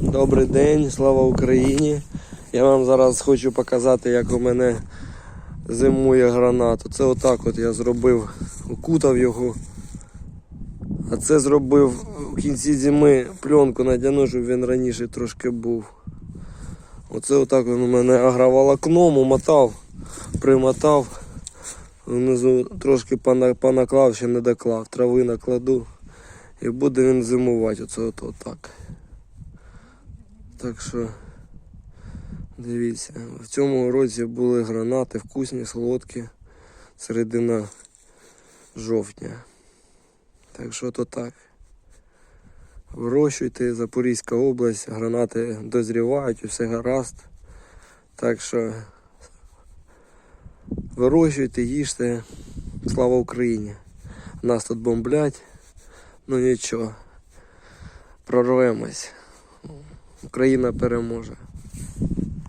Добрий день, слава Україні. Я вам зараз хочу показати, як у мене зимує гранат. Це отак от я зробив, укутав його. А це зробив в кінці зими пленку надяну, щоб він раніше трошки був. Оце отак він у мене агроволокном умотав, примотав. Внизу трошки понаклав, ще не доклав. Трави накладу. І буде він зимувати. Оце от, отак. Так що дивіться, в цьому році були гранати вкусні, солодкі, середина жовтня. Так що то так. Вирощуйте, Запорізька область, гранати дозрівають, усе гаразд. Так що вирощуйте, їжте. Слава Україні! Нас тут бомблять, ну нічого. Прорвемось. Україна переможе.